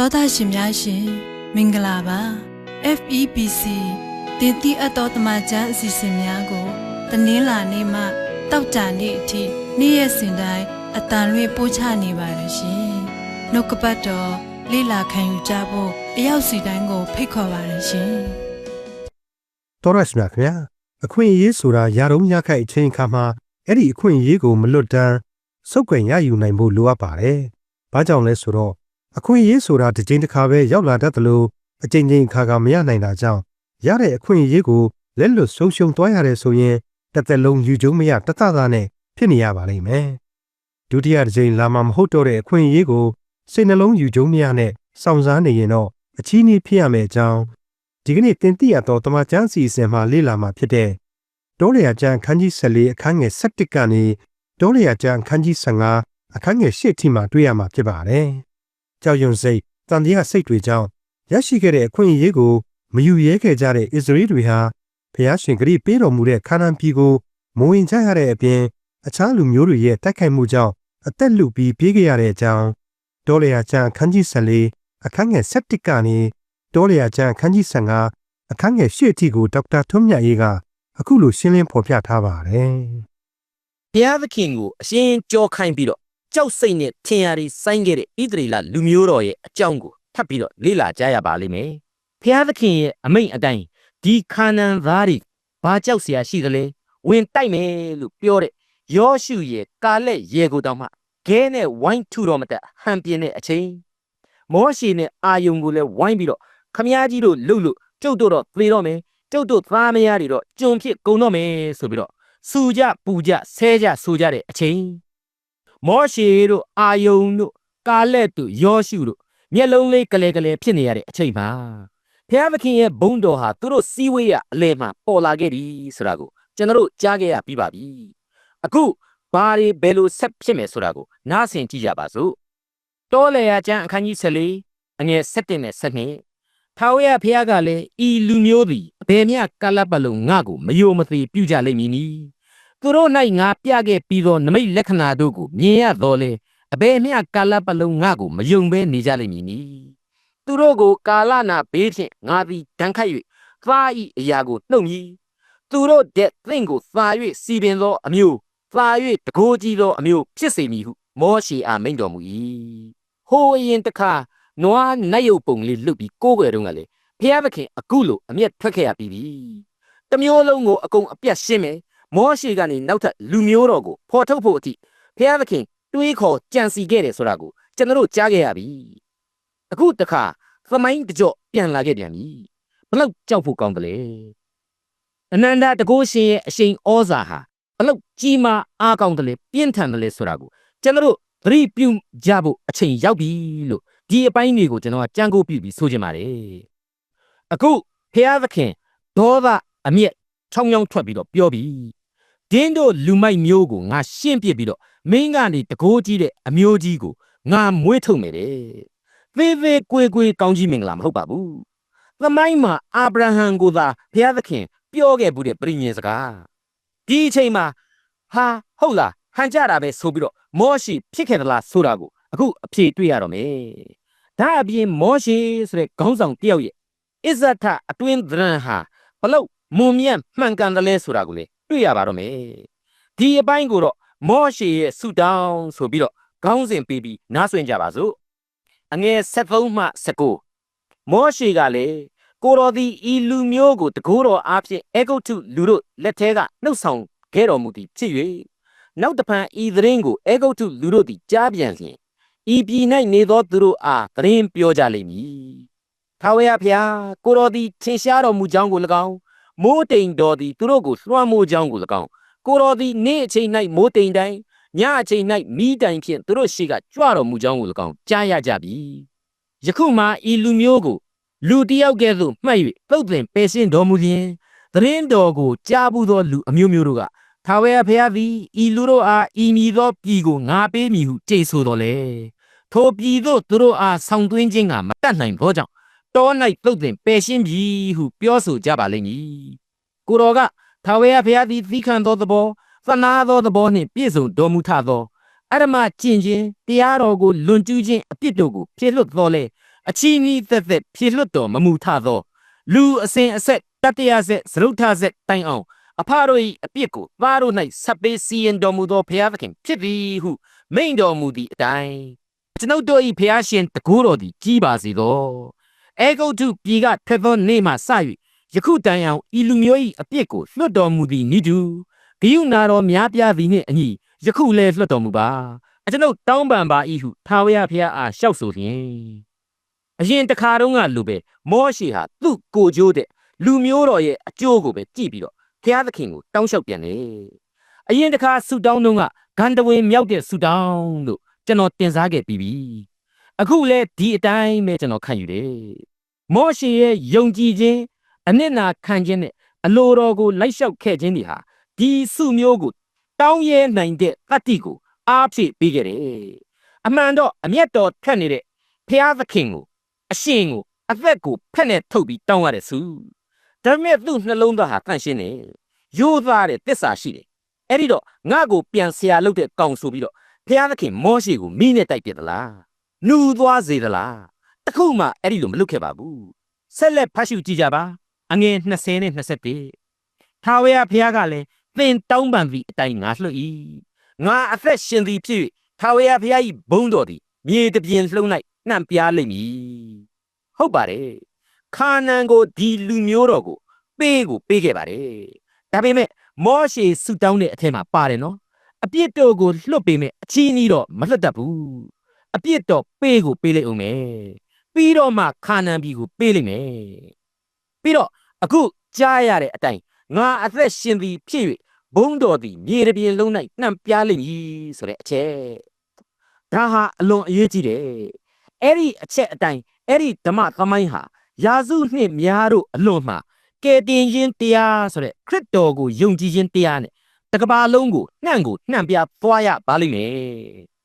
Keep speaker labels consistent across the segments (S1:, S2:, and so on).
S1: တောသားရှင်များရှင်မင်္ဂလာပါ FEBC တင်တိအပ်တော်တမချန်းအစီအစဉ်များကိုတနင်္လာနေ့မှတောက်ကြနေ့အထိနေ့ရက်စဉ်တိုင်းအတန်လွှင့်ပို့ချနေပါတယ်ရှင်နှုတ်ကပတ်တော်လေ့လာခံယူကြဖို့အရောက်စီတိုင်းကိုဖိတ်ခေါ်ပါတယ်ရှင်
S2: တော်ရရှိမြခင်ဗျာအခွင့်အရေးဆိုတာယာရုံးရခိုက်အချိန်အခါမှာအဲ့ဒီအခွင့်အရေးကိုမလွတ်တမ်းစုပ်ကွယ်ရယူနိုင်ဖို့လိုအပ်ပါတယ်။ဘာကြောင့်လဲဆိုတော့ အခွင့်အရေးဆိုတာတစ်ချိန်တစ်ခါပဲရောက်လာတတ်တယ်လို့အချိန်ချင်းအခါကမရနိုင်တာကြောင့်ရတဲ့အခွင့်အရေးကိုလက်လွတ်ဆုံးရှုံးသွားရတယ်ဆိုရင်တစ်သက်လုံးယူကျုံမရတသသာနဲ့ဖြစ်နေရပါလိမ့်မယ်။ဒုတိယတစ်ချိန်လာမှမဟုတ်တော့တဲ့အခွင့်အရေးကိုစိတ်နှလုံးယူကျုံမရနဲ့စောင့်စားနေရင်တော့အချီးနှီးဖြစ်ရမယ်အကြောင်းဒီကနေ့တင်ပြရတော့တမချန်းစီအစဉ်မှာလေ့လာမှာဖြစ်တဲ့တောလျာကျမ်းခန်းကြီး14အခန်းငယ်17ကနေတောလျာကျမ်းခန်းကြီး15အခန်းငယ်8ထိမှာတွေ့ရမှာဖြစ်ပါတယ်။ ကြောက်ရွံ့စိတ်တန်တရားစိတ်တွေကြောင့်ရရှိခဲ့တဲ့အခွင့်အရေးကိုမယူရဲခဲ့ကြတဲ့ဣသရေလတွေဟာဖျားရှင်ဂရိပေးတော်မူတဲ့ခါနာန်ပြည်ကိုမဝင်ကြရတဲ့အပြင်အခြားလူမျိုးတွေရဲ့တိုက်ခိုက်မှုကြောင့်အသက်လူပြီးပြေးခဲ့ရတဲ့အကြောင်းတောလျာကျမ်းခန်းကြီး14အခန်းငယ်17ကနေတောလျာကျမ်းအခန်းကြီး15အခန်းငယ်၈အထိကိုဒေါက်တာထွန်းမြတ်ရေးကအခုလိုရှင်းလင်းဖော်ပြထားပါတယ်
S3: ဘုရားသခင်ကိုအရှင်ကြောခိုင်းပြီးတော့ ကြောက်စိတ်နဲ့ထင်ရည်စိုင်းခဲ့တဲ့ဣသရေလလူမျိုးတော်ရဲ့အကြောင်းကိုထပ်ပြီးတော့လေ့လာကြရပါလိမ့်မယ်။ဘုရားသခင်ရဲ့အမိန့်အတိုင်းဒီခါနန်သားတွေဘာကြောက်เสียရှိသလဲဝင်တိုက်မယ်လို့ပြောတဲ့ယောရှုရဲ့ကာလက်ရေကိုတောင်မှခဲနဲ့ဝိုင်းထူတော်မတက်ဟန်ပြင်းတဲ့အချိန်မောရှေနဲ့အာယုန်ကိုလည်းဝိုင်းပြီးတော့ခမည်းကြီးတို့လှုပ်လို့ကျုပ်တို့တော့သေတော့မယ်ကျုပ်တို့သားမယားတွေတော့ကျွန်ဖြစ်ကုန်တော့မယ်ဆိုပြီးတော့ စူကြပူကြဆဲကြဆူကြတဲ့အချိန် မောရှေတို့အာယုန်တို့ကာလက်တို့ယောရှုတို့မျက်လုံးလေးကလေးကလေးဖြစ်နေရတဲ့အချိန်မှာဘုရားသခင်ရဲ့ဘုန်းတော်ဟာသူတို့စီးဝေးရအလဲမှာပေါ်လာခဲ့ပြီဆိုတာကိုကျွန်တော်တို့ကြားခဲ့ရပြီးပါပြီအခုဘာတွေဘယ်လိုဆက်ဖြစ်မယ်ဆိုတာကိုနားဆင်ကြည့်ကြပါစို့တောလေယာကျမ်းအခန်းကြီး14အငယ်7နဲ့7ထာဝရဘုရားကလည်းဤလူမျိုးသည်အဘယ်မျှကာလပတ်လုံးငါ့ကိုမယိုမသေးပြုကြလိမ့်မည်နီ သူတို့၌ငါပြခဲ့ပြီးသောနမိတ်လက္ခဏာတို့ကိုမြင်ရတော်လေအဘယ်မျှကာလပတ်လုံးငါ့ကိုမယုံဘဲနေကြလိမ့်မည်နီသူတို့ကိုကာလနာဘေးဖြင့်ငါသည်ဒဏ်ခတ်၍သားဤအရာကိုနှုတ်မည်သူတို့တဲ့သင်ကိုသာ၍စီပင်သောအမျိုးသာ၍တကိုးကြီးသောအမျိုးဖြစ်စေမည်ဟုမောရှေအားမိန့်တော်မူ၏ဟိုအရင်တခါနွားနတ်ရုပ်ပုံလေးလွတ်ပြီးကိုးကွယ်တော့ကလေဖျားသခင်အခုလိုအမျက်ထွက်ခဲ့ရပြီးပြီတမျိုးလုံးကိုအကုန်အပြတ်ရှင်းမယ် မောရှေကနေနောက်ထပ်လူမျိုးတော်ကိုဖော်ထုတ်ဖို့အထိဖျားသခင်တွေးခေါ်ကြံစီခဲ့တယ်ဆိုတာကိုကျွန်တော်တို့ကြားခဲ့ရပြီအခုတခါသမိုင်းတကြော့ပြန်လာခဲ့ပြန်ပြီဘလောက်ကြောက်ဖို့ကောင်းတယ်လေအနန္တတကိုးရှင်ရဲ့အရှိန်ဩဇာဟာဘလောက်ကြီးမားအားကောင်းတယ်လေပြင်းထန်တယ်လေဆိုတာကိုကျွန်တော်တို့သတိပြုကြဖို့အချိန်ရောက်ပြီလို့ဒီအပိုင်းတွေကိုကျွန်တော်ကကြံကိုပြုပြီးဆိုချင်ပါတယ်အခုဖျားသခင်ဒေါသအမျက်ချောင်းချောင်းထွက်ပြီးတော့ပြောပြီး ဒင်းတို့လူမိုက်မျိုးကိုငါရှင်းပြပြီးတော့မင်းကနေတကိုးကြီးတဲ့အမျိုးကြီးကိုငါမွေးထုတ်မယ်တဲ့သေးသေးကွေကွေကောင်းကြီးမင်္ဂလာမဟုတ်ပါဘူးသမိုင်းမှာအာဗြဟံကိုသာဘုရားသခင် ပြောခဲ့ဘူးတဲ့ပြိညင်စကားဒီအချိန်မှာဟာဟုတ်လားဟန်ကြတာပဲဆိုပြီးတော့မောရှိဖြစ်ခဲ့သလားဆိုတာကိုအခုအဖြေတွေ့ရတော့မယ်ဒါအပြင်မောရှိဆိုတဲ့ခေါင်းဆောင်တယောက်ရဲ့အစ္ဆထအတွင်းသရံဟာဘလို့မွန်မြတ်မှန်ကန်တယ်လဲဆိုတာကိုလေ တွေ့ရပါတော့မယ်ဒီအပိုင်းကိုတော့မောရှေရဲ့ဆူတောင်းဆိုပြီးတော့ခေါင်းစဉ်ပေးပြီးနားဆွင့်ကြပါစို့အငယ်73မှ79မောရှေကလည်းကိုတော်သည်ဤလူမျိုးကိုတကိုးတော်အားဖြင့်အေဂုတ်ထုလူတို့လက်ထဲကနှုတ်ဆောင်ခဲ့တော်မူသည်ဖြစ်၍နောက်တဖန်ဤသတင်းကိုအေဂုတ်ထုလူတို့သည်ကြားပြန်လျင်ဤပြည်၌နေသောသူတို့အားသတင်းပြောကြလိမ့်မည်ထာဝရဘုရားကိုတော်သည်ထင်ရှားတော်မူကြောင်းကို၎င်း မိုးတိမ်တော်သည်သူတို့ကိုလွှမ်းမိုးကြောင်းကို၎င်းကိုတော်သည်နေ့အချိန်၌မိုးတိမ်တိုင်းညအချိန်၌မိတိုင်ဖြင့်သူတို့ရှိကကြွတော်မူကြောင်းကို၎င်းကြားရကြပြီယခုမှဤလူမျိုးကိုလူတယောက်ကဲ့သို့မှတ်၍ပုတ်ပင်ပယ်ရှင်းတော်မူလျင်သတင်းတော်ကိုကြားဘူးသောလူအမျိုးမျိုးတို့ကထာဝရဘုရားသည်ဤလူတို့အားဤမည်သောပြည်ကိုငါပေးမည်ဟုကြိတ်ဆိုတော်လေထိုပြည်သို့သူတို့အားဆောင်သွင်းခြင်းကမတတ်နိုင်သောကြောင့် တော၌ပုတ်ပင်ပယ်ရှင်းပြီဟုပြောဆိုကြပါလိမ့်မည်ကိုတော်ကထာဝရဘုရားသည်သီးခံသောသဘောသနာသောသဘောနှင့်ပြည့်စုံတော်မူထသောအရမကျင့်ခြင်းတရားတော်ကိုလွန်ကျူးခြင်းအပြစ်တို့ကိုဖြေလွတ်တော်လေအချီးနီးသက်သက်ဖြေလွတ်တော်မမူထသောလူအစဉ်အဆက်တတရဆက်သရုတ်ထဆက်တိုင်အောင်အဖတို့၏အပြစ်ကိုသားတို့၌ဆက်ပေးစီရင်တော်မူသောဘုရားသခင်ဖြစ်သည်ဟုမိန့်တော်မူသည့်အတိုင်းကျွန်ုပ်တို့၏ဘုရားရှင်တကူတော်သည်ကြီးပါစေသော အေဂုတ်တုပြည်ကထွက်သောနေ့မှစ၍ယခုတိုင်အောင်ဤလူမျိုး၏အပြစ်ကိုလွတ်တော်မူသည်နိဒုဂိယုနာတော်များပြားသည်နှင့်အညီယခုလည်းလွတ်တော်မူပါအကျွန်ုပ်တောင်းပန်ပါ၏ဟုထာဝရဘုရားအားလျှောက်ဆိုလျင်အရင်တခါတုန်းကလူပဲမောရှေဟာသူ့ကိုကြိုးတဲ့လူမျိုးတော်ရဲ့အကျိုးကိုပဲကြည့်ပြီးတော့ဘုရားသခင်ကိုတောင်းလျှောက်ပြန်တယ်အရင်တခါဆူတောင်းတုန်းကဂန္ဓဝင်မြောက်တဲ့ဆူတောင်းလို့ကျွန်တော်တင်စားခဲ့ပြီးပြီ အခုလည်းဒီအတိုင်းပဲကျွန်တော်ခံယူတယ်မောရှေရဲ့ယုံကြည်ခြင်းအနစ်နာခံခြင်းနဲ့အလိုတော်ကိုလိုက်လျှောက်ခဲ့ခြင်းတွေဟာဒီစုမျိုးကိုတောင်းရဲနိုင်တဲ့တတ္တိကိုအားဖြည့်ပေးခဲ့တယ်အမှန်တော့အမျက်တော်ထက်နေတဲ့ဘုရားသခင်ကိုအရှင်ကိုအသက်ကိုဖက်နဲ့ထုတ်ပြီးတောင်းရတဲ့စုဒါပေမဲ့သူ့နှလုံးသားဟာတန့်ရှင်းတယ်ရိုးသားတဲ့တစ္ဆာရှိတယ်အဲ့ဒီတော့ငါ့ကိုပြန်ဆရာလုပ်တဲ့ကောင်ဆိုပြီးတော့ဘုရားသခင်မောရှေကိုမိနဲ့တိုက်ပြစ်သလား နှူသွားစေသလားတခုမှအဲ့ဒီလိုမလုပ်ခဲ့ပါဘူးဆက်လက်ဖတ်ရှုကြည့်ကြပါအငယ်20နဲ့21ထာဝရဘုရားကလည်းသင်တောင်းပန်သည့်အတိုင်းငါလွှတ်၏ငါအသက်ရှင်သည်ဖြစ်၍ထာဝရဘုရား၏ဘုန်းတော်သည်မြေတပြင်လှုံး၌နှံ့ပြားလိမ့်မည်ဟုတ်ပါတယ်ခါနန်ကိုဒီလူမျိုးတော်ကိုပေးကိုပေးခဲ့ပါတယ်ဒါပေမဲ့မောရှေဆူတောင်းတဲ့အထက်မှာပါတယ်နော်အပြစ်တော်ကိုလွတ်ပေးမယ်အချီးနီးတော့မလွတ်တတ်ဘူး အပြစ်တော်ပေးကိုပေးလိုက်အောင်မယ်ပြီးတော့မှခါနန်ပြည်ကိုပေးလိုက်မယ်ပြီးတော့အခုကြားရတဲ့အတိုင်းငါအသက်ရှင်သည်ဖြစ်၍ဘုန်းတော်သည်မြေတစ်ပြင်လုံး၌နှံ့ပြားလိမ့်မည်ဆိုတဲ့အချက်ဒါဟာအလွန်အရေးကြီးတယ်အဲ့ဒီအချက်အတိုင်းအဲ့ဒီဓမ္မသမိုင်းဟာယာစုနှစ်များတို့အလွန်မှာကယ်တင်ခြင်းတရားဆိုတဲ့ခရစ်တော်ကိုယုံကြည်ခြင်းတရားနဲ့တကဘာလုံးကိုနှံ့ကိုနှံ့ပြသွားရပါလိမ့်မယ်။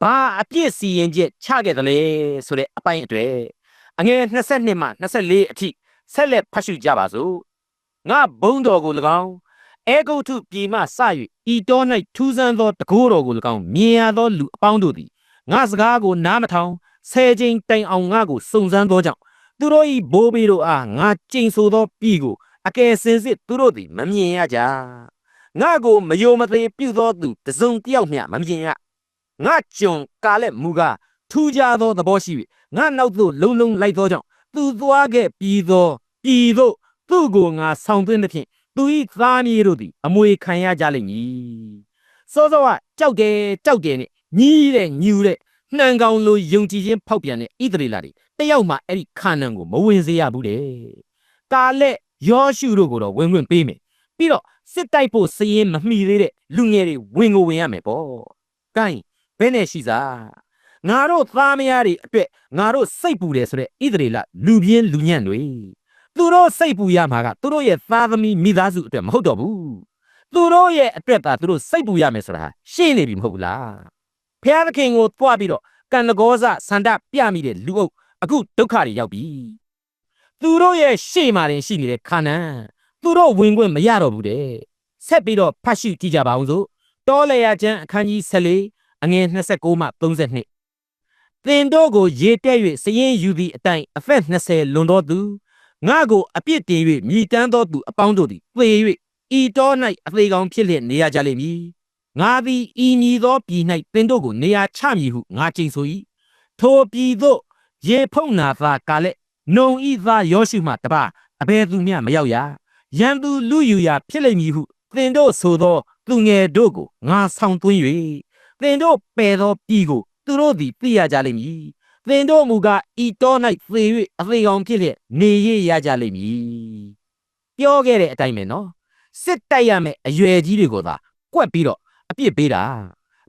S3: ဘာအပြစ်စီရင်ချက်ချခဲ့တယ်လဲဆိုတဲ့အပိုင်းအတွေ့အငယ်22မှ24အထိဆက်လက်ဖတ်ရှုကြပါစို့။ငါဘုံတော်ကို၎င်းအေဂုတ်ထုပြည်မှစ၍ဤတော်၌ထူးဆန်းသောတကိုးတော်ကို၎င်းမြင်ရသောလူအပေါင်းတို့သည်ငါစကားကိုနားမထောင်ဆယ်ကြိမ်တိုင်အောင်ငါကိုစုံစမ်းသောကြောင့်သူတို့၏ဘိုးဘေးတို့အားငါကြိမ်ဆိုသောပြည်ကိုအကယ်စင်စစ်သူတို့သည်မမြင်ရကြငါကိုမယိုမသေးပြုသောသူတစုံတစ်ယောက်မျှမမြင်ရ ငါကျွန်ကာလက်မူကားထူးခြားသောသဘောရှိ၍ငါနောက်သို့လုံလုံလိုက်သောကြောင့်သူသွားခဲ့ပြီးသောပြည်သို့သူ့ကိုငါဆောင်သွင်းသဖြင့်သူ၏သားမြေတို့သည်အမွေခံရကြလိမ့်မည်စောစောကကြောက်တယ်ကြောက်တယ်နဲ့ညီးတဲ့ညူတဲ့နှံကောင်လိုယုံကြည်ခြင်းဖောက်ပြန်တဲ့ဣသရေလတွေတယောက်မှအဲ့ဒီခါနန်ကိုမဝင်စေရဘူးတဲ့ကာလက်ယောရှုတို့ကိုတော့ဝင်ခွင့်ပေးမယ်ပြီးတော့စစ်တိုက်ဖို့စည်ရင်မမှီသေးတဲ့လူငယ်တွေဝင်ကိုဝင်ရမယ်ပေါ့။ကိုင်း ဘယ်နဲ့ရှိစားငါတို့သားမယားတွေအတွက်ငါတို့စိတ်ပူတယ်ဆိုတဲ့ဣသရေလလူပြင်းလူညံ့တွေသူတို့စိတ်ပူရမှာကသူတို့ရဲ့သားသမီးမိသားစုအတွက်မဟုတ်တော့ဘူးသူတို့ရဲ့အတွက်သာသူတို့စိတ်ပူရမယ်ဆိုတာရှင်းနေပြီမဟုတ်ဘူးလားဖျားသခင်ကိုတွားပြီးတော့ကံတကောစဆန္ဒပြမိတဲ့လူအုပ်အခုဒုက္ခတွေရောက်ပြီသူတို့ရဲ့ရှေ့မှာတင်ရှိနေတဲ့ခါနန်သူတို့ဝင်ခွင့်မရတော့ဘူးတဲ့ဆက်ပြီးတော့ဖတ်ရှုကြည့်ကြပါအောင်စို့တောလေယာကျမ်းအခန်းကြီး14 အငယ်29မှ32သင်တို့ကိုရေတက်၍စရင်ယူသည့်အတိုင်းအဖက်20လွန်သောသူငါကိုအပြစ်တင်၍မြည်တမ်းသောသူအပေါင်းတို့သည်သေ၍ဤတော၌အသေးကောင်ဖြစ်လျက်နေရကြလိမ့်မည်ငါသည်ဤမည်သောပြည်၌သင်တို့ကိုနေရာချမည်ဟုငါကျိန်ဆို၏ထိုပြည်သို့ရေဖုံနာသာကာလက်နုံဤသာယောရှုမှတပါအဘယ်သူမျှမရောက်ရရန်သူလူယူရာဖြစ်လိမ့်မည်ဟုသင်တို့ဆိုသောသူငယ်တို့ကိုငါဆောင်သွင်း၍ သင်တို့ပယ်သောပြည်ကိုသူတို့သည်သိရကြလိမ့်မည်သင်တို့မူကားဤတော၌သေ၍အသေးကောင်ဖြစ်လျက်နေရရကြလိမ့်မည်ပြောခဲ့တဲ့အတိုင်းပဲနော်စစ်တိုက်ရမယ်အရွယ်ကြီးတွေကိုသာကွက်ပြီးတော့အပြစ်ပေးတာ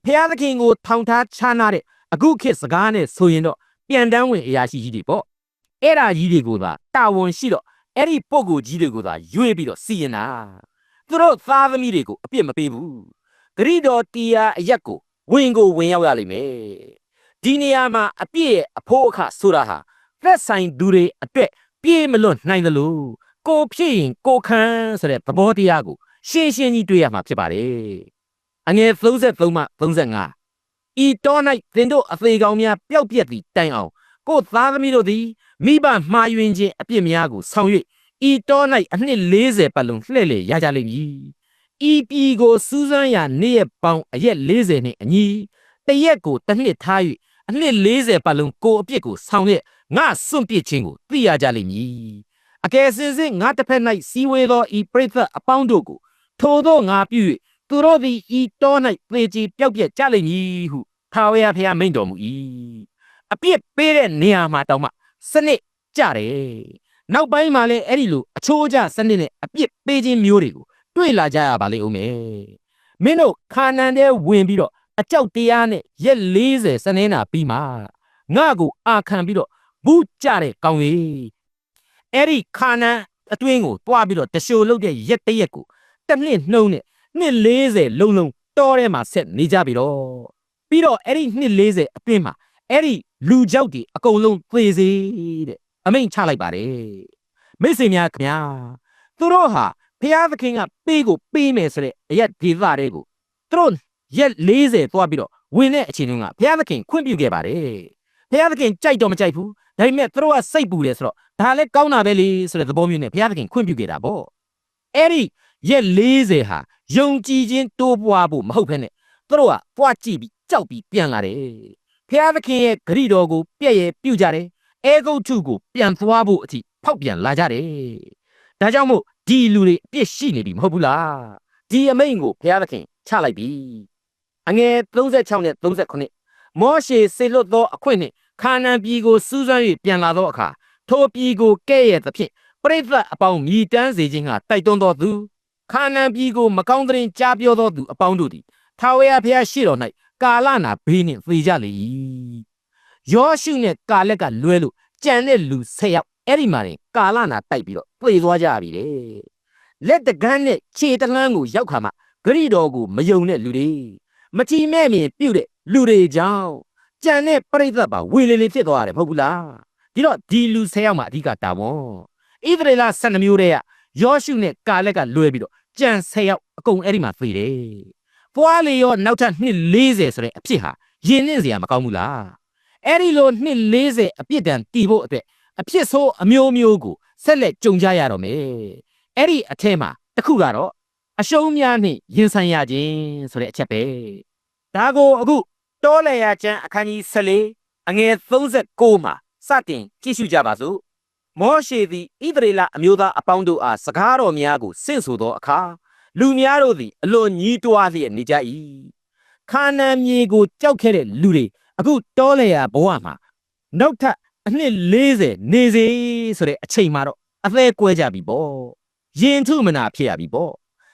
S3: ဖျားသခင်ကိုထောင်ထားချားနာတဲ့အခုခေတ်စကားနဲ့ဆိုရင်တော့ပြန်တန်းဝင်အရာရှိကြီးတွေပေါ့အဲ့ဒါကြီးတွေကိုသာတာဝန်ရှိတော့အဲ့ဒီပုံကိုကြီးတွေကိုသာရွေးပြီးတော့စီရင်တာသူတို့သားသမီးတွေကိုအပြစ်မပေးဘူးဂရိတော်တီယာအရက်ကို ဝင်ကိုဝင်ရောက်ရလိမ့်မယ်ဒီနေရာမှာအပြစ်ရဲ့အဖို့အခဆိုတာဟာသက်ဆိုင်သူတွေအတွက်ပြေးမလွတ်နိုင်သလိုကိုဖြစ်ရင်ကိုခံဆိုတဲ့သဘောတရားကိုရှင်းရှင်းကြီးတွေ့ရမှာဖြစ်ပါတယ်အငယ်33မှ35ဤတော၌သင်တို့အသေးကောင်များပျောက်ပြက်သည့်တိုင်အောင်ကိုယ်သားသမီးတို့သည်မိဘမှားယွင်းခြင်းအပြစ်များကိုဆောင်၍ဤတော၌အနှစ်40ပတ်လုံးလှည့်လည်ရကြလိမ့်မည် ဤပြည်ကိုစူးစမ်းရာနေ့ရက်ပေါင်းအရက်40နှင့်အညီတရက်ကိုတစ်နှစ်ထား၍အနှစ်40ပတ်လုံးကိုယ်အပြစ်ကိုဆောင်ရက်ငါစွန့်ပစ်ခြင်းကိုသိရကြလိမ့်မည်အကယ်စင်စစ်ငါတစ်ဖက်၌စီဝေသောဤပရိသတ်အပေါင်းတို့ကိုထိုသောငါပြု၍သူတို့သည်ဤတော၌သေချေပျောက်ပြက်ကြလိမ့်မည်ဟုထာဝရဘုရားမိန့်တော်မူ၏အပြစ်ပေးတဲ့နေရာမှာတောင်မှစနစ်ကြတယ်နောက်ပိုင်းမှာလည်းအဲ့ဒီလိုအချိုးကျစနစ်နဲ့အပြစ်ပေးခြင်းမျိုးတွေကို တွေ့လာကြရပါလိမ့်ဦးမယ်မင်းတို့ခါနန်တဲ့ဝင်ပြီးတော့အကြောက်တရားနဲ့ရက်40စနေနာပြီးမှငါ့ကိုအာခံပြီးတော့ဘူးကြတဲ့ကောင်းကြီးအဲ့ဒီခါနန်အတွင်းကိုတွားပြီးတော့တရှိုလုတ်တဲ့ရက်တရက်ကိုတစ်နှစ်နှုံးနဲ့နှစ်40လုံးလုံးတောထဲမှာဆက်နေကြပြီတော့ပြီးတော့အဲ့ဒီနှစ်40အတွင်းမှာအဲ့ဒီလူကြောက်တွေအကုန်လုံးသေစေတဲ့အမိန့်ချလိုက်ပါတယ်မိတ်ဆွေများခင်ဗျာသူတို့ဟာ ဖျားသခင်ကပေးကိုပေးမယ်ဆိုတဲ့အရက်ဒေသတွေကိုသူတို့ရက်40သွားပြီးတော့ဝင်တဲ့အချိန်တုန်းကဘုရားသခင်ခွင့်ပြုခဲ့ပါတယ်ဘုရားသခင်ကြိုက်တော့မကြိုက်ဘူးဒါပေမဲ့သူတို့ကစိတ်ပူတယ်ဆိုတော့ဒါလည်းကောင်းတာပဲလေဆိုတဲ့သဘောမျိုးနဲ့ဘုရားသခင်ခွင့်ပြုခဲ့တာပေါ့အဲ့ဒီရက်40ဟာယုံကြည်ခြင်းတိုးပွားဖို့မဟုတ်ဘဲနဲ့သူတို့ကပွားကြည့်ပြီးကြောက်ပြီးပြန်လာတယ်ဘုရားသခင်ရဲ့ဂရိတော်ကိုပြည့်ရဲ့ပြုကြတယ်အဲဂုတ်ထုကိုပြန်သွားဖို့အထိဖောက်ပြန်လာကြတယ်ဒါကြောင့်မို့ ဒီလူတွေအပြစ်ရှိနေပြီမဟုတ်ဘူးလားဒီအမိန့်ကိုဘုရားသခင်ချလိုက်ပြီအငယ်36နဲ့39မောရှေစေလွတ်သောအခွင့်နှင့်ခါနန်ပြည်ကိုစူးစမ်း၍ပြန်လာသောအခါထိုပြည်ကိုကဲ့ရဲ့သဖြင့်ပရိသတ်အပေါင်းမြည်တမ်းစေခြင်းကတိုက်တွန်းသောသူခါနန်ပြည်ကိုမကောင်းတဲ့ကြားပြောသောသူအပေါင်းတို့သည်ထာဝရဘုရားရှိတော်၌ကာလနာဘေးနှင့်သေကြလေ၏ယောရှုနှင့်ကာလက်ကလွဲလို့ကြံတဲ့လူ၁၀ယောက် အဲ့ဒီမှာတင်ကာလနာတိုက်ပြီးတော့ပြေသွားကြပြီလေလက်တကန်းနဲ့ခြေတလန်းကိုရောက်ခါမှဂရိတော်ကိုမယုံတဲ့လူတွေမချီမဲ့မြင်ပြုတ်တဲ့လူတွေကြောင့်ကြံတဲ့ပြိဿပါဝေလေလေဖြစ်သွားတယ်မဟုတ်ဘူးလားဒီတော့ဒီလူ၁၀ယောက်မှာအဓိကတာဝန်ဣသရေလ12မျိုးတည်းကယောရှုနဲ့ကာလက်ကလွဲပြီးတော့ကြံ10ယောက်အကုန်အဲ့ဒီမှာသေတယ်။ပွားလေရောနောက်ထပ်နှစ်40ဆိုတဲ့အဖြစ်ဟာယဉ်နှင်းစရာမကောင်းဘူးလား။အဲ့ဒီလိုနှစ်40အပြစ်ဒဏ်တီဖို့အတွက် အဖြစ်ဆိုးအမျိုးမျိုးကိုဆက်လက်ကြုံကြရတော့မယ်။အဲ့ဒီအထဲမှာတစ်ခုကတော့အရှုံးများနှင့်ရင်ဆိုင်ရခြင်းဆိုတဲ့အချက်ပဲ။ဒါကိုအခုတောလေယာကျမ်းအခန်းကြီး14အငယ်39မှာစတင်ကြည့်ရှုကြပါစို့။မောရှေသည်ဣသရေလအမျိုးသားအပေါင်းတို့အားစကားတော်များကိုဆင့်ဆိုသောအခါလူများတို့သည်အလွန်ညီးတွားလျက်နေကြ၏ခါနာန်မြေကိုကြောက်ခဲ့တဲ့လူတွေအခုတောလေယာဘဝမှာနောက်ထပ် အနှစ်40နေစေဆိုတဲ့အချိန်မှာတော့အသေးကွဲကြပြီပေါ့ရင်ထုမနာဖြစ်ရပြီပေါ့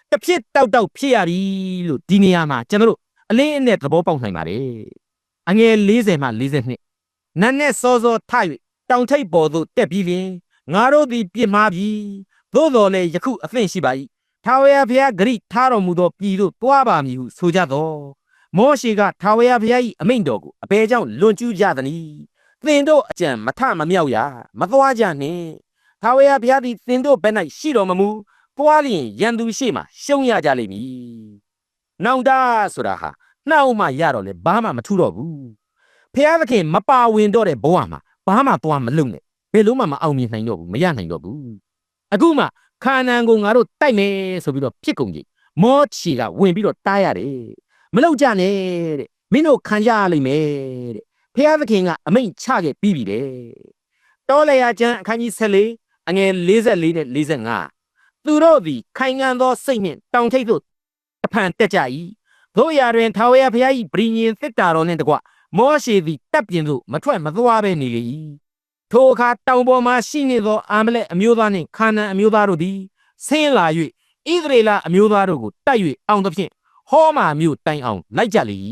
S3: တစ်ဖြစ်တောက်တောက်ဖြစ်ရပြီလို့ဒီနေရာမှာကျွန်တော်တို့အလင်းအနဲ့သဘောပေါက်နိုင်ပါတယ်အငယ်40မှ42နတ်နဲ့စောစောထ၍တောင်ထိပ်ပေါ်သို့တက်ပြီးလျင်ငါတို့သည်ပြစ်မှားပြီသို့တော်လည်းယခုအသင့်ရှိပါ၏ထာဝရဘုရားဂရိထားတော်မူသောပြည်သို့တွားပါမည်ဟုဆိုကြသောမောရှေကထာဝရဘုရား၏အမိန့်တော်ကိုအဘယ်ကြောင့်လွန်ကျူးကြသနည်း သင်တို့အကြံမထမမြောက်ရမသွားကြနှင့်ထာဝရဘုရားသည်သင်တို့ဘက်၌ရှိတော်မမူပွားလျင်ရန်သူရှိမှရှုံးရကြလိမ့်မည်နောင်တဆိုတာဟာနှောက်မှရတော့လေဘာမှမထူတော့ဘူးဖះသခင်မပါဝင်တော့တဲ့ဘဝမှာဘာမှသွားမလုံနဲ့ဘယ်လုံးမှမအောင်မြင်နိုင်တော့ဘူးမရနိုင်တော့ဘူးအခုမှခါနန်ကိုငါတို့တိုက်မယ်ဆိုပြီးတော့ဖြစ်ကုန်ကြီးမောချီကဝင်ပြီးတော့တားရတယ်မလောက်ကြနဲ့တဲ့မင်းတို့ခံကြရလိမ့်မယ်တဲ့ ဖះသခင်ကအမိန့်ချခဲ့ပြီးပြီတဲ့တောလေယာကျမ်းအခန်းကြီး14အငယ်44နဲ့45သူတို့သည်ခိုင်ငံသောစိတ်နှင့်တောင်ထိပ်သို့အဖန်တက်ကြ၏တို့ရာတွင်ထာဝရဘုရား၏ဗြိညင်သစ်တာတော်နှင့်တကွမောရှေသည်တပ်ပြင်သို့မထွက်မသွားဘဲနေလေ၏ထိုအခါတောင်ပေါ်မှရှိနေသောအာမလက်အမျိုးသားနှင့်ခါနန်အမျိုးသားတို့သည်ဆင်းလာ၍ဣသရေလအမျိုးသားတို့ကိုတိုက်၍အောင်သဖြင့်ဟောမာမြို့တိုင်အောင်လိုက်ကြလေ၏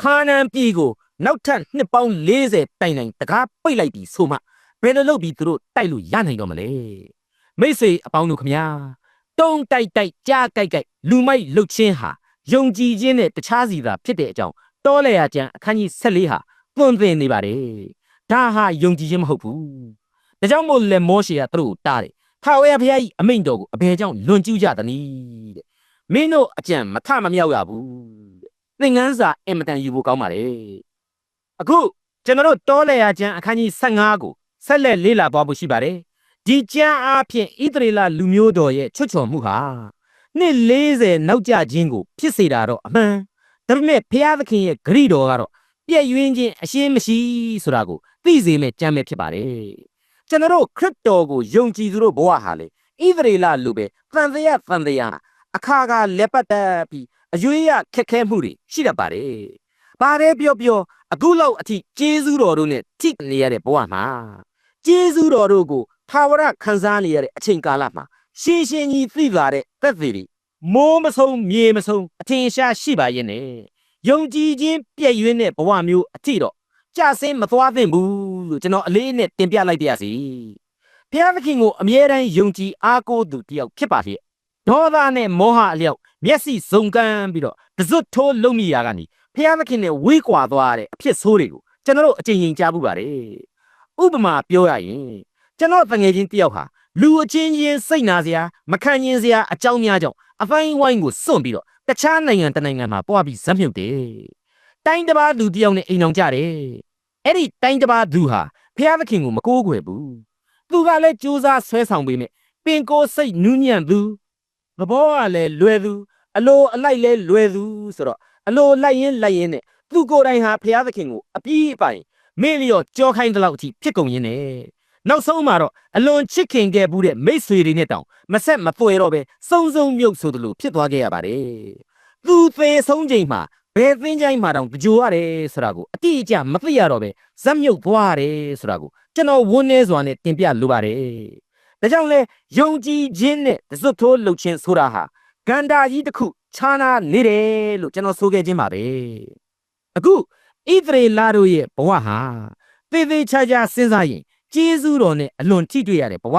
S3: ခါနန်ပြည်ကို နောက်ထပ်နှစ်ပေါင်း40တိုင်တိုင်တကားပိတ်လိုက်ပြီးဆိုမှဘယ်လိုလုပ်ပြီးသူတို့တိုက်လို့ရနိုင်တော့မလဲမိတ်ဆွေအပေါင်းတို့ခမညာတုံးတိုက်တိုက်ကြားကြိုက်ကြိုက်လူမိုက်လှုပ်ချင်းဟာယုံကြည်ခြင်းနဲ့တခြားစီသာဖြစ်တဲ့အကြောင်းတောလေယာကျမ်းအခန်းကြီး14ဟာသွန်သင်နေပါတယ်ဒါဟာယုံကြည်ခြင်းမဟုတ်ဘူးဒါကြောင့်မို့လဲမောရှေကသူတို့ကိုတားတယ်ထာဝရဘုရား၏အမိန့်တော်ကိုအဘယ်ကြောင့်လွန်ကျူးကြသနည်းတဲ့မင်းတို့အကြံမထမမြောက်ရဘူးတဲ့သင်ငန်းစာအင်မတန်ယူဖို့ကောင်းပါလေ အခုကျွန်တော်တို့တောလေယာကျမ်းအခန်းကြီး15ကိုဆက်လက်လေ့လာသွားဖို့ရှိပါတယ်ဒီကျမ်းအားဖြင့်ဣသရေလလူမျိုးတော်ရဲ့ချွတ်ချော်မှုဟာနှစ်40နောက်ကျခြင်းကိုဖြစ်စေတာတော့အမှန်ဒါပေမဲ့ဖျားသခင်ရဲ့ဂရိတော်ကတော့ပြည့်ယွင်းခြင်းအရှင်းမရှိဆိုတာကိုသိစေမဲ့ကြမ်းပဲဖြစ်ပါတယ်ကျွန်တော်တို့ခရစ်တော်ကိုယုံကြည်သူတို့ဘဝဟာလေဣသရေလလူပဲတန်တရားတန်တရားအခါကလက်ပတ်တက်ပြီးအရွေးရခက်ခဲမှုတွေရှိတတ်ပါတယ်။ ဘာလဲပြောပြောအခုလောက်အထိကျေးဇူးတော်တို့နဲ့ထိနေရတဲ့ဘဝမှာကျေးဇူးတော်တို့ကိုထာဝရခံစားနေရတဲ့အချိန်ကာလမှာရှင်းရှင်းကြီးသိလာတဲ့သက်သေတွေမိုးမဆုံးမြေမဆုံးအထင်ရှားရှိပါရဲ့နဲ့ယုံကြည်ခြင်းပြည့်ရွံ့တဲ့ဘဝမျိုးအထိတော့ကြဆင်းမသွားသင့်ဘူးလို့ကျွန်တော်အလေးနဲ့တင်ပြလိုက်ပါရစေ။ဘုရားသခင်ကိုအမြဲတမ်းယုံကြည်အားကိုးသူတယောက်ဖြစ်ပါလျက်ဒေါသနဲ့မောဟအလျောက်မျက်စိစုံကန်းပြီးတော့တဇွတ်ထိုးလုံမိရာကနေ ဘုရားသခင်နဲ့ဝေးကွာသွားတဲ့အဖြစ်ဆိုးတွေကိုကျွန်တော်တို့အကြိမ်ကြိမ်ကြားမှုပါတယ်။ဥပမာပြောရရင်ကျွန်တော်တငယ်ချင်းတယောက်ဟာလူအချင်းချင်းစိတ်နာစရာမခံကျင်စရာအကြောင်းများကြောင့်အပိုင်းဝိုင်းကိုစွန့်ပြီးတော့တခြားနိုင်ငံတစ်နိုင်ငံမှာပွားပြီးဇက်မြုပ်တယ်။တိုင်းတစ်ပါးလူတစ်ယောက်နဲ့အိမ်အောင်ကြတယ်။အဲ့ဒီတိုင်းတစ်ပါးသူဟာဘုရားသခင်ကိုမကိုးကွယ်ဘူး။သူကလည်းကြိုးစားဆွဲဆောင်ပေးမယ်။ပင်ကိုယ်စိတ်နူးညံ့သူသဘောကလည်းလွယ်သူအလိုအလိုက်လည်းလွယ်သူဆိုတော့ အလိုလိုက်ရင်လိုက်ရင်နဲ့သူကိုယ်တိုင်ဟာဘုရားသခင်ကိုအပြည့်အပိုင်မေ့လျော့ကြောခိုင်းတဲ့လောက်အထိဖြစ်ကုန်ရင်းနဲ့နောက်ဆုံးမှာတော့အလွန်ချစ်ခင်ခဲ့ဘူးတဲ့မိတ်ဆွေတွေနဲ့တောင်မဆက်မပွေတော့ပဲစုံစုံမြုပ်ဆိုသလိုဖြစ်သွားခဲ့ရပါတယ်သူသေဆုံးချိန်မှာဘယ်သင်းချိုင်းမှာတောင်ကြိုရတယ်ဆိုတာကိုအတိအကျမသိရတော့ပဲဇက်မြုပ်သွားရတယ်ဆိုတာကိုကျွန်တော်ဝန်းနေစွာနဲ့တင်ပြလိုပါတယ်ဒါကြောင့်လဲယုံကြည်ခြင်းနဲ့တစွတ်ထိုးလှုပ်ခြင်းဆိုတာဟာဂန္ဓာကြီးတစ်ခု ခြားနာနေတယ်လို့ကျွန်တော်ဆိုခဲ့ခြင်းပါပဲအခုဣသရေလတို့ရဲ့ဘဝဟာသေသေးချာချာစဉ်းစားရင်ကျေးဇူးတော်နဲ့အလွန်ထိတွေ့ရတဲ့ဘဝ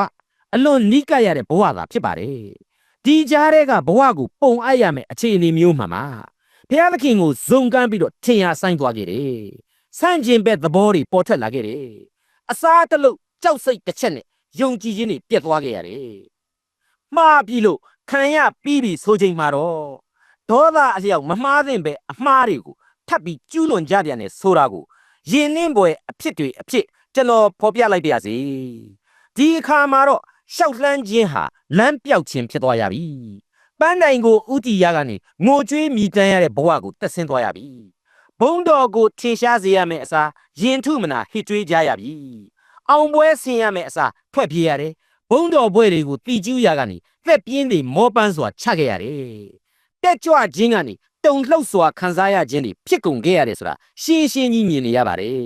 S3: အလွန်နီးကပ်ရတဲ့ဘဝသာဖြစ်ပါတယ်ဒီကြားတဲ့ကဘဝကိုပုံအပ်ရမယ်အခြေအနေမျိုးမှာမှာဘုရားသခင်ကိုဇုံကမ်းပြီးတော့ထင်ရဆိုင်သွားခဲ့တယ်ဆန့်ကျင်ဘက်သဘောတွေပေါ်ထွက်လာခဲ့တယ်အစားတစ်လုံးကြောက်စိတ်တစ်ချက်နဲ့ယုံကြည်ခြင်းတွေပြတ်သွားခဲ့ရတယ်မှားပြီလို့ခံရပြီးပြီဆိုချိန်မှာတော့ ဒေါသအလျောက်မမှားသင့်ပဲအမှားတွေကိုထပ်ပြီးကျူးလွန်ကြပြန်တယ်ဆိုတာကိုယင်းနှင်းပွဲအဖြစ်တွေအဖြစ်ကျွန်တော်ဖော်ပြလိုက်ပါရစေဒီအခါမှာတော့ရှောက်လှမ်းခြင်းဟာလမ်းပြောက်ခြင်းဖြစ်သွားရပြီပန်းတိုင်ကိုဥတီရကနေငိုကြွေးမိတမ်းရတဲ့ဘဝကိုတက်ဆင်းသွားရပြီဘုံတော်ကိုထင်ရှားစေရမယ့်အစားယင်ထုမနာဟစ်ကြွေးကြရပြီအောင်ပွဲဆင်ရမယ့်အစားထွက်ပြေးရတယ်ဘုံတော်ပွဲတွေကိုတီကျူးရကနေသက်ပြင်းတွေမောပန်းစွာချခဲ့ရတယ် တက်ကြွခြင်းကနေတုံလှုပ်စွာခံစားရခြင်းတွေဖြစ်ကုန်ခဲ့ရတယ်ဆိုတာရှင်းရှင်းကြီးမြင်နေရပါတယ်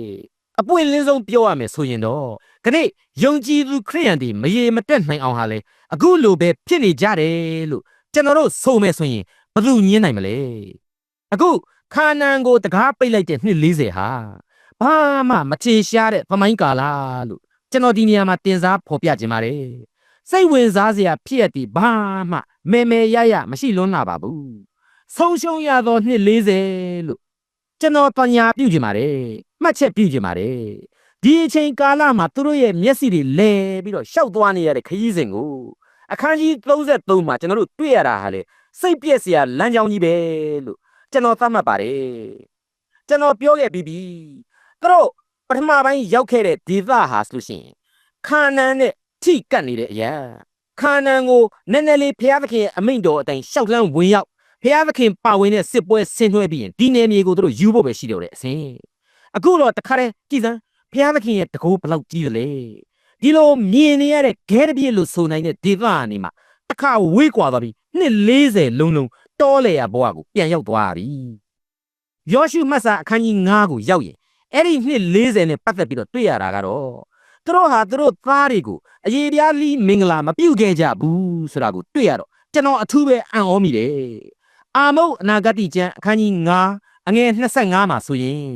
S3: အပွင့်လင်းဆုံးပြောရမယ်ဆိုရင်တော့ခဏယုံကြည်သူခရိယန်တွေမရေမတက်နိုင်အောင်ဟာလေအခုလိုပဲဖြစ်နေကြတယ်လို့ကျွန်တော်တို့ဆိုမယ်ဆိုရင်ဘယ်သူညင်းနိုင်မလဲအခုခါနန်ကိုတကားပိတ်လိုက်တဲ့နှစ်40ဟာဘာမှမချေရှားတဲ့သမိုင်းကာလလို့ကျွန်တော်ဒီနေရာမှာတင်စားဖော်ပြခြင်းပါတယ် စိတ်ဝင်စားစရာဖြစ်ရတဲ့ဘာမှမဲမဲရရမရှိလွန်းလာပါဘူးဆုံးရှုံးရသောနှစ်40လို့ကျွန်တော်ပညာပြုခြင်းပါတယ်မှတ်ချက်ပြုခြင်းပါတယ်ဒီအချိန်ကာလမှာသူတို့ရဲ့မျက်စိတွေလဲပြီးတော့ရှောက်သွားနေရတဲ့ခရီးစဉ်ကိုအခန်းကြီး33မှာကျွန်တော်တို့တွေ့ရတာဟာလေစိတ်ပြက်စရာလမ်းကြောင်းကြီးပဲလို့ကျွန်တော်သတ်မှတ်ပါတယ်ကျွန်တော်ပြောခဲ့ပြီးပြီသူတို့ပထမပိုင်းရောက်ခဲ့တဲ့ဒေသဟာဆိုလို့ရှိရင်ခါနန်နဲ့ ထိကတ်နေတဲ့အရာခါနန်ကိုနည်းနည်းလေးဘုရားသခင်ရဲ့အမိန့်တော်အတိုင်းရှောက်လန်းဝင်ရောက်ဘုရားသခင်ပါဝင်တဲ့စစ်ပွဲဆင်နွှဲပြီးရင်ဒီနယ်မြေကိုသူတို့ယူဖို့ပဲရှိတော့တဲ့အစဉ်အခုတော့တခါတည်းကြည်စမ်းဘုရားသခင်ရဲ့တကူဘလောက်ကြီးသလဲဒီလိုမြင်နေရတဲ့ဂဲတပြည့်လို့ဆိုနိုင်တဲ့ဒေသအနေမှာတစ်ခါဝေးကွာသွားပြီးနှစ်40လုံးလုံးတောလေရဘဝကိုပြန်ရောက်သွားပြီယောရှုမတ်စာအခန်းကြီး9ကိုရောက်ရင်အဲ့ဒီနှစ်40နဲ့ပတ်သက်ပြီးတော့တွေ့ရတာကတော့ သူတို့ဟာသူတို့သားတွေကိုအရေးပြားလီမင်္ဂလာမပြုတ်ခဲ့ကြဘူးဆိုတာကိုတွေ့ရတော့ကျွန်တော်အထူးပဲအံ့ဩမိတယ်အာမုတ်အနာဂတိကျမ်းအခန်းကြီး9အငယ်25မှာဆိုရင်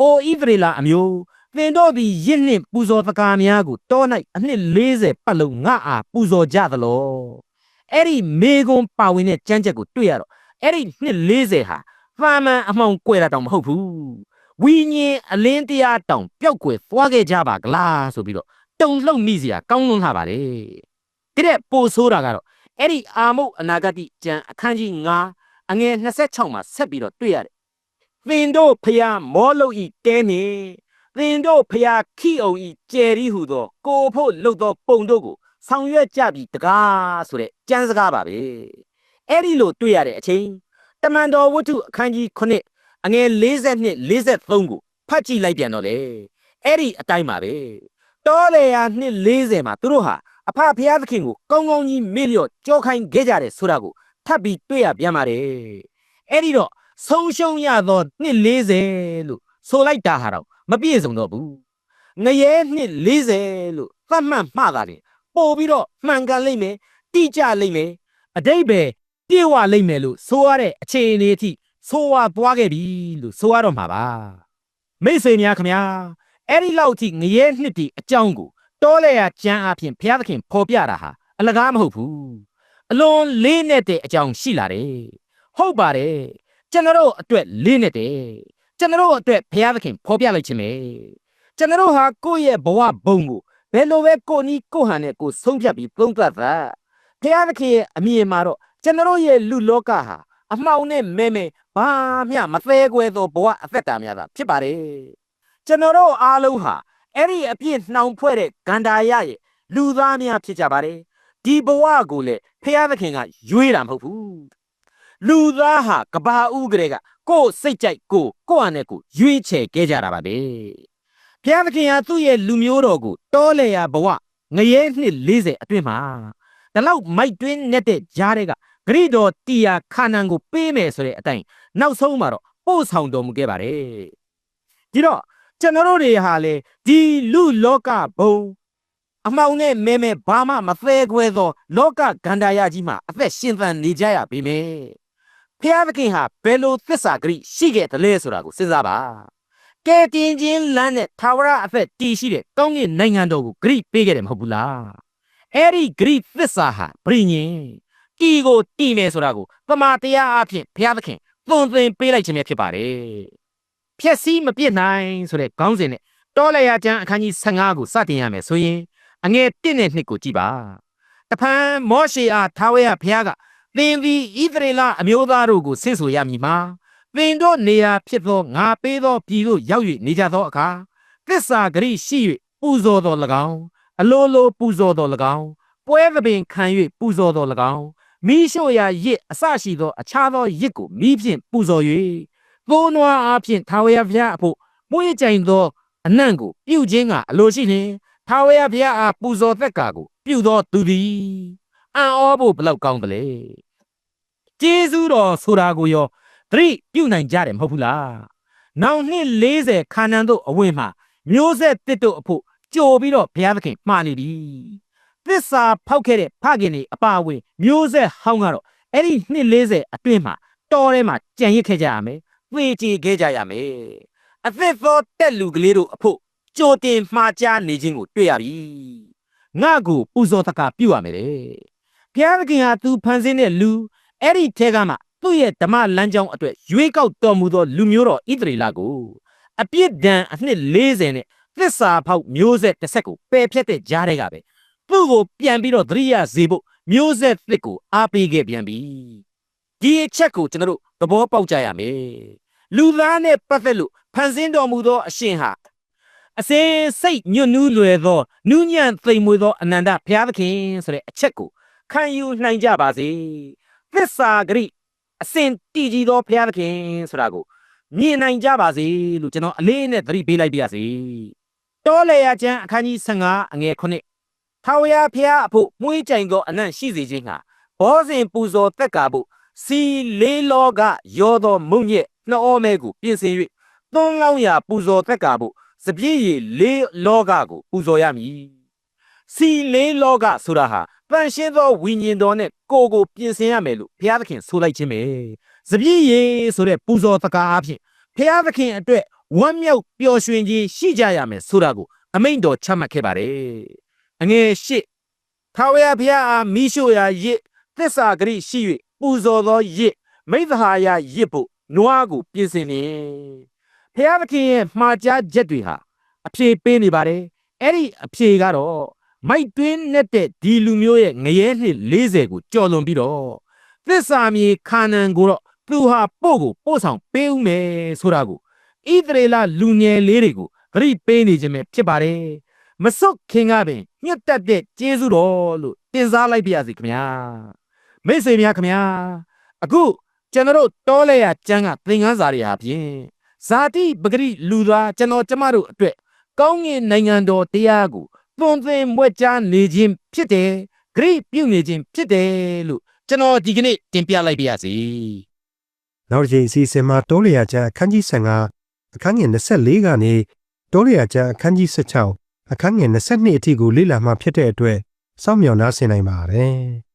S3: အိုဣသရေလအမျိုးသင်တို့သည်ရစ်နှင့်ပူဇော်တကားများကိုတော၌အနှစ်40ပတ်လုံးငါအားပူဇော်ကြသလောအဲ့ဒီမေကွန်ပါဝင်တဲ့ကျမ်းချက်ကိုတွေ့ရတော့အဲ့ဒီနှစ်40ဟာသာမန်အမှောင်ကွယ်တာတောင်မဟုတ်ဘူး ဝိညာဉ်အလင်းတရားတောင်ပျောက်ကွယ်သွားခဲ့ကြပါကလားဆိုပြီးတော့တုံလှုပ်မိစရာကောင်းလွန်းလာပါတယ်တဲ့ပို့ဆိုးတာကတော့အဲ့ဒီအာမုတ်အနာဂတိကျမ်းအခန်းကြီး9အငယ်26မှာဆက်ပြီးတော့တွေ့ရတယ်သင်တို့ဖျားမောလုတ်ဤတဲနေသင်တို့ဖျားခိအောင်ဤကျယ်ရီဟုသောကိုဖို့လှုပ်သောပုံတို့ကိုဆောင်ရွက်ကြပြီတကားဆိုတဲ့ကျမ်းစကားပါပဲအဲ့ဒီလိုတွေ့ရတဲ့အချိန်တမန်တော်ဝတ္ထုအခန်းကြီး9 အငယ်42 43ကိုဖတ်ကြည့်လိုက်ပြန်တော့လေအဲ့ဒီအတိုင်းပါပဲတောလေယာနှစ်40မှာသူတို့ဟာအဖဖျားသခင်ကိုကောင်းကောင်းကြီးမေ့လျော့ကြောခိုင်းခဲ့ကြတယ်ဆိုတာကိုထပ်ပြီးတွေ့ရပြန်ပါတယ်အဲ့ဒီတော့ဆုံးရှုံးရသောနှစ်40လို့ဆိုလိုက်တာဟာတော့မပြည့်စုံတော့ဘူးငရဲနှစ်40လို့သတ်မှတ်မှသာတယ်ပို့ပြီးတော့မှန်ကန်လိမ့်မယ်တိကျလိမ့်မယ်အတိတ်ပဲပြေဝလိမ့်မယ်လို့ဆိုရတဲ့အခြေအနေအထိ ဆိုဝါသွားခဲ့ပြီလို့ဆိုရတော့မှာပါမိတ်ဆွေများခင်ဗျာအဲ့ဒီလောက်အထိငရဲနှစ်တီအကြောင်းကိုတောလဲရကျမ်းအဖြစ်ဘုရားသခင်ဖော်ပြတာဟာအလကားမဟုတ်ဘူးအလွန်လေးနဲ့တဲ့အကြောင်းရှိလာတယ်ဟုတ်ပါတယ်ကျွန်တော်တို့အတွက်လေးနဲ့တဲ့ကျွန်တော်တို့အတွက်ဘုရားသခင်ဖော်ပြလိုက်ခြင်းပဲကျွန်တော်တို့ဟာကိုယ့်ရဲ့ဘဝဘုံကိုဘယ်လိုပဲကိုယ်နီးကိုယ့်ဟန်နဲ့ကိုယ်ဆုံးဖြတ်ပြီးသုံးသပ်တာဘုရားသခင်ရဲ့အမြင်မှာတော့ကျွန်တော်တို့ရဲ့လူလောကဟာ အမှောင်နဲ့မဲမဲဘာမျှမသေးကွဲသောဘဝအသက်တာများတာဖြစ်ပါတယ်ကျွန်တော်တို့အားလုံးဟာအဲ့ဒီအပြည့်နှောင်ဖွဲ့တဲ့ဂန္ဓာရရဲ့လူသားများဖြစ်ကြပါတယ်ဒီဘဝကိုလေဖျားသခင်ကရွေးတာမဟုတ်ဘူးလူသားဟာကဘာဦးကလေးကကိုယ်စိတ်ကြိုက်ကိုကိုယ့်အနေကိုရွေးချယ်ခဲ့ကြတာပါပဲဖျားသခင်ဟာသူ့ရဲ့လူမျိုးတော်ကိုတောလေယာဘဝငရဲနှစ်40အတွင်းမှာဒါလောက်မိုက်တွင်းနေတဲ့ကြားတွေက ဂရိတော်တီယာခါနန်ကိုပေးမယ်ဆိုတဲ့အတိုင်းနောက်ဆုံးမှာတော့ပို့ဆောင်တော်မူခဲ့ပါတယ်ဒီတော့ကျွန်တော်တို့တွေဟာလေဒီလူလောကဘုံအမှောင်နဲ့မဲမဲဘာမှမသေးခွဲသော လောကဂန္ဓာယကြီးမှာအသက်ရှင်သန်နေကြရပေမယ့်ဖျားသခင်ဟာဘယ်လိုသစ္စာဂရိရှိခဲ့တယ်လဲဆိုတာကိုစဉ်းစားပါကဲတင်ချင်းလမ်းနဲ့သာဝရအသက်တည်ရှိတဲ့ကောင်းကင်နိုင်ငံတော်ကိုဂရိပေးခဲ့တယ်မဟုတ်ဘူးလားအဲ့ဒီဂရိသစ္စာဟာပြင်းရင် တီကိုတီမယ်ဆိုတာကိုသမာတရားအဖြစ်ဘုရားသခင်သွန်သင်ပေးလိုက်ခြင်းပဲဖြစ်ပါတယ်ဖြက်စီးမပြစ်နိုင်ဆိုတဲ့ခေါင်းစဉ်နဲ့တောလျာကျမ်းအခန်းကြီး15ကိုစတင်ရမယ်ဆိုရင်အငယ်1နဲ့2ကိုကြည့်ပါတဖန်မောရှေအားထာဝရဘုရားကသင်သည်ဣသရေလအမျိုးသားတို့ကိုဆင့်ဆိုရမည်မှာသင်တို့နေရာဖြစ်သောငါပေးသောပြည်သို့ရောက်၍နေကြသောအခါသစ္စာဂရိရှိ၍ပူဇော်တော်၎င်းအလိုလိုပူဇော်တော်၎င်းပွဲသပင်ခံ၍ပူဇော်တော်၎င်း မိရှို့ရာရစ်အစရှိသော အခြားသောရစ်ကိုမိဖြင့်ပူဇော်၍သိုးနွားအားဖြင့်ထာဝရဘုရားအဖို့မွေးကြိမ်သောအနံ့ကိုပြုခြင်းကအလိုရှိလျင်ထာဝရဘုရားအားပူဇော်သက်ကာကို ပြုသောသူသည်အံ့ဩဖို့ဘလောက်ကောင်းသလဲကျေးဇူးတော်ဆိုတာကိုရောသတိပြုနိုင်ကြတယ်မဟုတ်ဘူးလားနောင်နှစ်40ခါနန်တို့အဝင်မှာမျိုးဆက်တစ်တို့အဖို့ကြိုပြီးတော့ဘုရားသခင်မှားနေပြီ သစ္စာဖောက်ခဲ့တဲ့ဖခင်တွေအပါအဝင်မျိုးဆက်ဟောင်းကတော့အဲ့ဒီနှစ်40အတွင်းမှာတော်ထဲမှာကြံရစ်ခဲ့ကြရမယ်သေချေခဲ့ကြရမယ်အသက်သောတက်လူကလေးတို့အဖို့ကြိုတင်မှားကြားနေခြင်းကိုတွေ့ရပြီငါ့ကိုပူဇော်တကာပြုရမယ်လေဘုရားသခင်ဟာသူဖန်ဆင်းတဲ့လူအဲ့ဒီထဲကမှသူ့ရဲ့ဓမ္မလမ်းကြောင်းအတွက်ရွေးကောက်တော်မူသောလူမျိုးတော်ဣသရေလကိုအပြစ်ဒဏ်အနှစ်40နဲ့သစ္စာဖောက်မျိုးဆက်တစ်ဆက်ကိုပယ်ဖြတ်တဲ့ကြားတွေကပဲ သူ့ကိုပြန်ပြီးတော့သတိရစေဖို့မျိုးဆက်သစ်ကိုအားပေးခဲ့ပြန်ပြီဒီအချက်ကိုကျွန်တော်တို့သဘောပေါက်ကြရမယ်လူသားနဲ့ပတ်သက်လို့ဖန်ဆင်းတော်မူသောအရှင်ဟာအစင်စိတ်ညွတ်နူးလွယ်သောနူးညံ့သိမ်မွေ့သောအနန္တဘုရားသခင်ဆိုတဲ့အချက်ကိုခံယူနိုင်ကြပါစေသစ္စာဂရိအစင်တည်ကြည်သောဘုရားသခင်ဆိုတာကိုမြင်နိုင်ကြပါစေလို့ကျွန်တော်အလေးနဲ့သတိပေးလိုက်ပါရစေတောလေယာကျမ်းအခန်းကြီး15အငယ်9 ထာဝရဘုရားအဖို့မွှေးကြိမ်သောအနံ့ရှိစေခြင်းဟာဘောဇင်ပူဇော်သက်ကာဖို့စီလေးလောကရောသောမုံညက်နှောမဲကိုပြင်ဆင်၍သွန်းလောင်းရာပူဇော်သက်ကာဖို့စပြည့်ရည်လေးလောကကိုပူဇော်ရမည်စီလေးလောကဆိုတာဟာတန်ရှင်းသောဝိညာဉ်တော်နဲ့ကိုယ်ကိုပြင်ဆင်ရမယ်လို့ဘုရားသခင်ဆိုလိုက်ခြင်းပဲစပြည့်ရည်ဆိုတဲ့ပူဇော်တကားအဖြစ်ဘုရားသခင်အတွက်ဝမ်းမြောက်ပျော်ရွှင်ခြင်းရှိကြရမယ်ဆိုတာကိုအမိန့်တော်ချမှတ်ခဲ့ပါတယ် အငယ်ရှစ်ထာဝရဘုရားအားမိရှုရာရစ်သစ္စာဂရိရှိ၍ပူဇော်သောရစ်မိသဟာယရစ်ဖို့နွားကိုပြင်ဆင်နေဖျားသခင်ရဲ့မှားကြားချက်တွေဟာအဖြေပေးနေပါတယ်အဲ့ဒီအဖြေကတော့မိုက်တွင်းနဲ့တဲ့ဒီလူမျိုးရဲ့ငရဲနှစ်40ကိုကြော်လွန်ပြီးတော့သစ္စာမြေခါနန်ကိုတော့သူဟာပို့ကိုပို့ဆောင်ပေးဦးမယ်ဆိုတာကိုဣသရေလလူငယ်လေးတွေကိုဂရိပေးနေခြင်းပဲဖြစ်ပါတယ် မစွတ်ခင်ကပင်ညှက်တက်တဲ့ကျေးဇူးတော်လို့တင်စားလိုက်ပါရစေခင်ဗျာမိတ်ဆွေများခင်ဗျာအခုကျွန်တော်တို့တောလဲရကျမ်းကသင်ခန်းစာတွေဟာဖြင့်ဇာတိပဂရိလူသားကျွန်တော်ကျမတို့အတွက်ကောင်းငင်နိုင်ငံတော်တရားကိုသွန်သင်မွဲ့ကြားနေခြင်းဖြစ်တယ်ဂရိပြုနေခြင်းဖြစ်တယ်လို့ကျွန်တော်ဒီကနေ့တင်ပြလိုက်ပါရစေ
S1: နောက်တစ်ချိန်အစီအစဉ်မှာတောလျာကျမ်းအခန်းကြီး15အခန်းငယ်24ကနေတောလျာကျမ်းအခန်းကြီး16 အခန်းငယ်22အထိကိုလေ့လာမှဖြစ်တဲ့အတွက်စောင့်မျှော်နှားဆင်နိုင်ပါတယ်။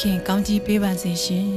S2: ခင်ကောင်းကြီးပေးပါစေရှင်။